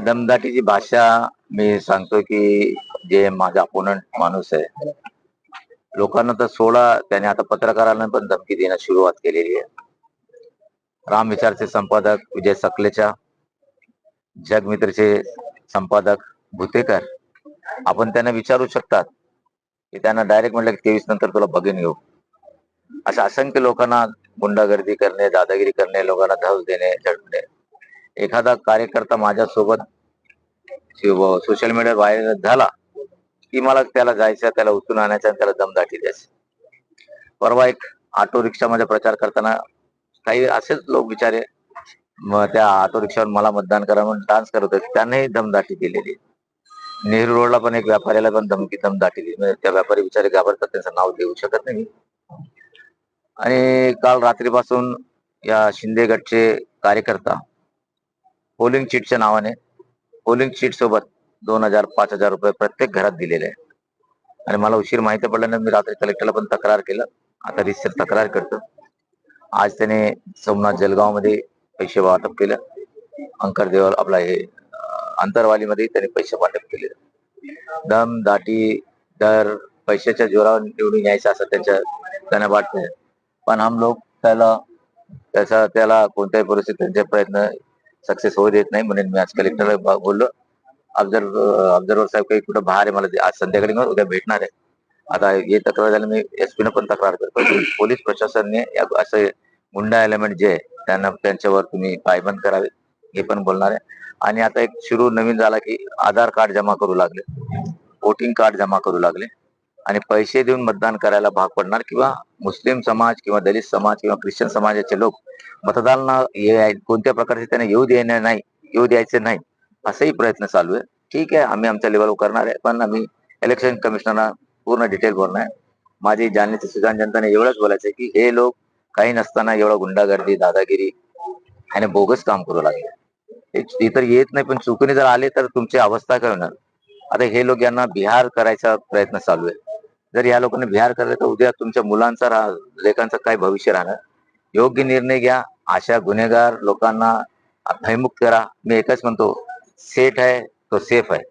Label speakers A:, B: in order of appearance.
A: दमदाटीची भाषा मी सांगतो की जे माझा अपोनंट माणूस आहे लोकांना तर सोडा त्याने आता पत्रकारांना पण धमकी देण्यास सुरुवात केलेली आहे. राम विचारचे संपादक विजय सकलेचा जगमित्रचे संपादक भुतेकर आपण त्यांना विचारू शकतात की त्यांना डायरेक्ट म्हटलं की तेवीस नंतर तुला बघीन येऊ अशा असंख्य लोकांना गुंडागर्दी करणे दादागिरी करणे लोकांना धाव देणे झडपणे. एखादा कार्यकर्ता माझ्यासोबत सोशल मीडिया व्हायरल झाला की मला त्याला जायचं त्याला उचलून आणायचं आणि त्याला दमदाटी द्यायचं. परवा एक ऑटो रिक्षामध्ये प्रचार करताना काही असेच लोक बिचारे मग त्या ऑटो रिक्षावर मला मतदान करा म्हणून डान्स करत होते. त्यांनाही दमदाटी दिलेली नेहरू रोडला पण एक व्यापाऱ्याला पण धमकी दमदाटी दिली. म्हणजे त्या व्यापारी बिचारे घाबरतात त्यांचं नाव देऊ शकत नाही. आणि काल रात्रीपासून या शिंदे गटचे कार्यकर्ता पोलिंग चिटच्या नावाने पोलिंग चिट सोबत दोन हजार पाच हजार रुपये प्रत्येक घरात दिलेले आहे आणि मला उशीर माहिती पडल्यानंतर मी रात्री कलेक्टरला पण तक्रार केलं. आता रिसर तक्रार करतो. आज त्याने सोमनाथ जलगावमध्ये पैसे वाटप केलं. अंकर देवल आपला हे अंतरवालीमध्ये त्याने पैसे वाटप केले. दम दाटी दर पैशाच्या जोरावर निवडून यायचं असं त्याच्या त्यांना वाटतंय. पण हम लोक त्याला त्याचा त्याला कोणत्याही परिस्थितीत त्यांचे प्रयत्न सक्सेस होऊ देत नाही म्हणून मी आज कलेक्टरला बोललो. ऑब्झर्व ऑब्झर्वर साहेब काही कुठं बाहेर आहे मला आज संध्याकाळी मग उद्या भेटणार आहे. आता हे तक्रार झाली मी एसपी न पण तक्रार करतो. पोलीस प्रशासनाने असं असे गुंडा एलिमेंट जे आहे, त्यांना त्यांच्यावर तुम्ही पायबंद करावे हे पण बोलणार आहे. आणि आता एक सुरू नवीन झाला की आधार कार्ड जमा करू लागले. वोटिंग कार्ड जमा करू लागले. आणि पैसे देऊन मतदान करायला भाग पडणार किंवा मुस्लिम समाज किंवा दलित समाज किंवा ख्रिश्चन समाजाचे लोक मतदानाला ये- कोणत्या प्रकारचे त्यांना येऊ देणे नाही येऊ द्यायचे नाही असाही प्रयत्न चालू आहे. ठीक आहे आम्ही आमच्या लेवलवर करणार आहे पण आम्ही इलेक्शन कमिशनरला पूर्ण डिटेल बोलणार आहे. माझी जाणीचे सुजान जनताने एवढंच बोलायचं की हे लोक काही नसताना एवढं गुंडागर्दी दादागिरी आणि बोगस काम करू लागले. ते तर येत नाही पण चुकीने जर आले तर तुमची अवस्था काय होणार? आता हे लोक यांना बिहार करायचा प्रयत्न चालू आहे. जर या लोकांनी विहार करले तर उद्या तुमच्या मुलांचा राह लेकांचं काय भविष्य राहणार? योग्य निर्णय घ्या. अशा गुन्हेगार लोकांना भयमुक्त करा. मी एकच म्हणतो सेट आहे तो सेफ आहे.